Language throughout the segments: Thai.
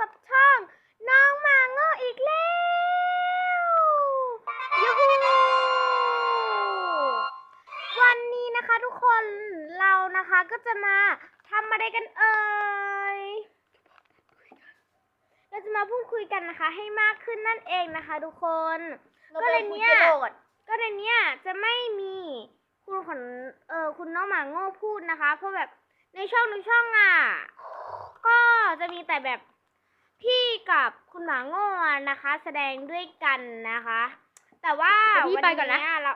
กับช่อง น้องหมาโง่อีกแล้วยูฮูวันนี้นะคะทุกคนเรานะคะก็จะมาทำอะไรกันเอ่ยเราจะมาพูดคุยกันนะคะ ให้มากขึ้นนั่นเองนะคะ ทุกคน ก็เลยเนี่ยก็ในเนี้ยจะไม่มีคุณขนเออคุณน้องหมาโง่พูดนะคะ เพราะแบบในช่องในช่องอะ ก็จะมีแต่แบบ พี่กับคุณหมาโง่อะนะคะ แสดงด้วยกันนะคะ แต่ว่าเดี๋ยวพี่ไปก่อนนะ วัเรา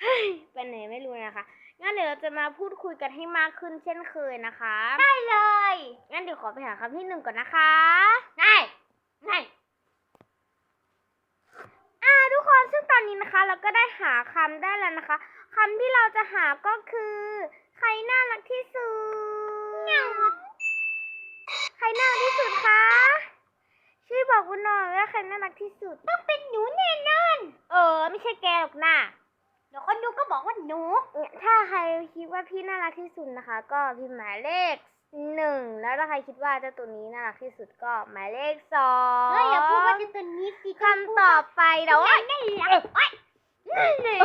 เฮ้ยไปไหนไม่รู้นะคะงั้นเดี๋ยวเราจะมาพูดคุยกันให้มากขึ้นเช่นเคยนะคะได้เลยงั้นเดี๋ยวขอไปหาคำที่หนึ่งก่อนนะคะง่ายง่ายอ่าทุกคนซึ่งตอนนี้นะคะ เราก็ได้หาคำได้แล้วนะคะคำที่เราจะหาก็คือ ใครน่ารักที่สุดใครน่ารักที่สุดคะช่วยบอกวุ้นหน่อยว่าใครน่ารักที่สุด ต้องเป็นหนูแน่นอน เออ ไม่ใช่แกหรอกนะเดี๋ยวคนดูก็บอกว่าหนูถ้าใครคิดว่าพี่น่ารักที่สุดนะคะ ก็พิมพ์หมายเลขหนึ่งแล้วถ้าใครคิดว่าเจ้าตัวนี้น่ารักที่สุดก็หมายเลขสองเฮ้ยอย่าพูดว่าจะตัวนี้สิคำต่อไปเดี๋ยวว่านั่นแหละเอ้ยนี่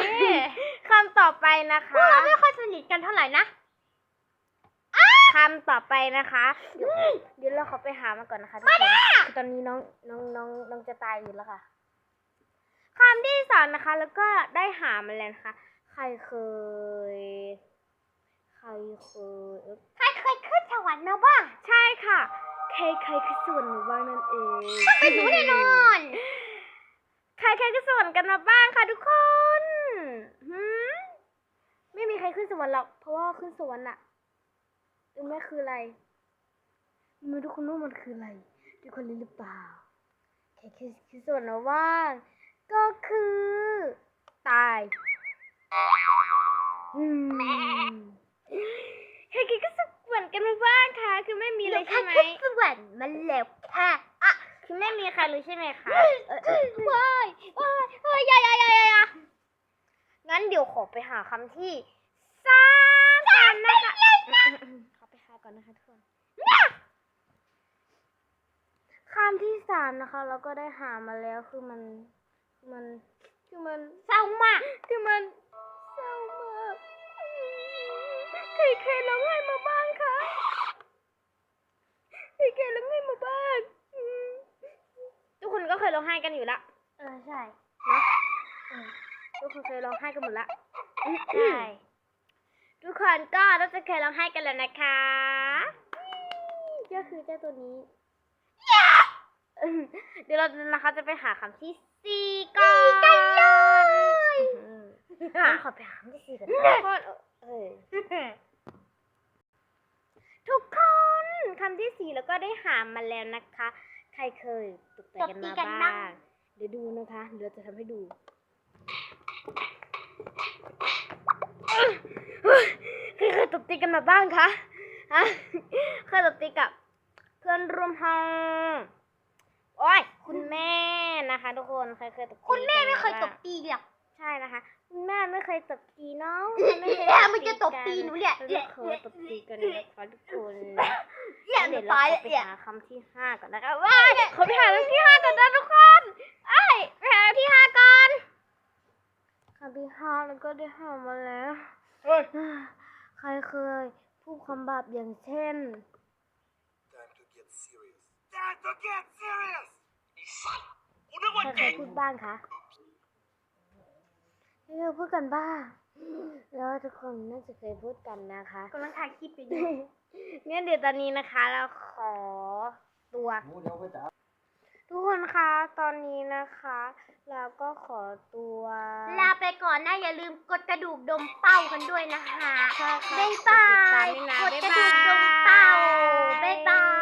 คำต่อไปนะพวกคะเราไม่ค่อยสนิทกันเท่าไหร่นะ คำต่อไปนะคะเดี๋ยวเดี๋ยวเราขอไปหามาก่อนนะคะทุกคนคือตอนนี้น้องน้องน้องน้องจะตายอยู่แล้วค่ะคำที่สองนะคะ แล้วก็ได้หามาแล้วนะคะ ใครเคย ใครเคยใครเคยขึ้นสวรรค์มาบ้างใช่ค่ะใครใครคือส่วนหนูบ้างนั่นเองเป็นหนูแน่นอนใครใครคือส่วนกันมาบ้างค่ะทุกคนหืมไม่มีใครขึ้นสวรรค์หรอกเพราะว่าขึ้นสวรรค์อะ รู้ไหมคืออะไรไม่รู้ทุกคนว่ามันคืออะไร ทุกคนรู้หรือเปล่าใครคือคือส่วนมาบ้างก็คือ ตายอืมใครๆก็สวรรค์กันมาบ้างคะคือไม่มีเลยใช่ไหมขึ้นสวรรค์มันแล้วค่ะอะคือไม่มีใครรู้ใช่ไหมคะว้ายว้ายเฮ้ยอยาอยาอยาอยางั้นเดี๋ยวขอไปหาคำที่สามกันนะคะขอไปหา ก่อนนะคะทุกคนคำที่สามนะคะ เราก็ได้หามาแล้วคือมันคือมันคือมันเศร้ามากคือมันเศร้ามากใครใครร้องไห้มาบ้างคะใครใครร้องไห้มาบ้างอืมทุกคนก็เคยร้องไห้กันอยู่ละเออใช่นะเออทุกคนเคยร้องไห้กันหมดละใช่ ทุกคนก็น่าจะเคยร้องไห้กันแล้วนะคะ ก็คือเจ้าตัวนี้เออเดี๋ยวเรานะคะจะไปหาคำที่สี่ก่อนกันเลยขอไปหาคำที่สี่ก่อนทุกคนเออทุกคนคำที่สี่แล้วก็ได้หามาแล้วนะคะ ใครเคยตกใจกันมาบ้าง เดี๋ยวดูนะคะ เดี๋ยวเราจะทำให้ดูใครเคย ตบตีกันมาบ้างคะฮะเคยตบตีกับเพื่อนร่วมห้องโอ้ยคุณแม่นะคะ ทุกคนใครเคยตบตีคุณแม่ไม่เคยตบกันตีหรอกใช่นะคะ คุณแม่ไม่เคยตบตีน้องแม่มันจะตบตีหนูเนี่ยไม่เคยตบตีกันนะคะทุกคนอย่าเดี๋ยวตายเราขอไปอย่าหาคำที่ห้าก่อนนะคะว้ายขอไปหาคำที่ห้าก่อนนะทุกคนไอ้ยไปหาที่ห้าก่อนคำที่ห้าแล้วก็ได้หามาแล้วเฮ้ย ใครเคยพูดคำบาปอย่างเช่น Time to get serious. Time to get serious! ไอ้สัตว์กูนึกใคว่ารเคเก่ยงพูดบ้างคะให้เราพูดกันบ้าง แล้วทุกคนน่าจะเคยพูดกันนะคะ กำลังถ่ายคลิปอยู่เนี่ยเดี๋ยวตอนนี้นะคะ เราขอตัว ทุกคนคะตอนนี้นะคะ เราก็ขอตัวลาไปก่อนนะ อย่าลืมกดกระดูกดมเป้ากันด้วยนะคะใช่ค่ะบ๊ายบายกดติดตามด้วยนะกดบ๊ายกระบายดูกดมเป้าบ๊ายบาย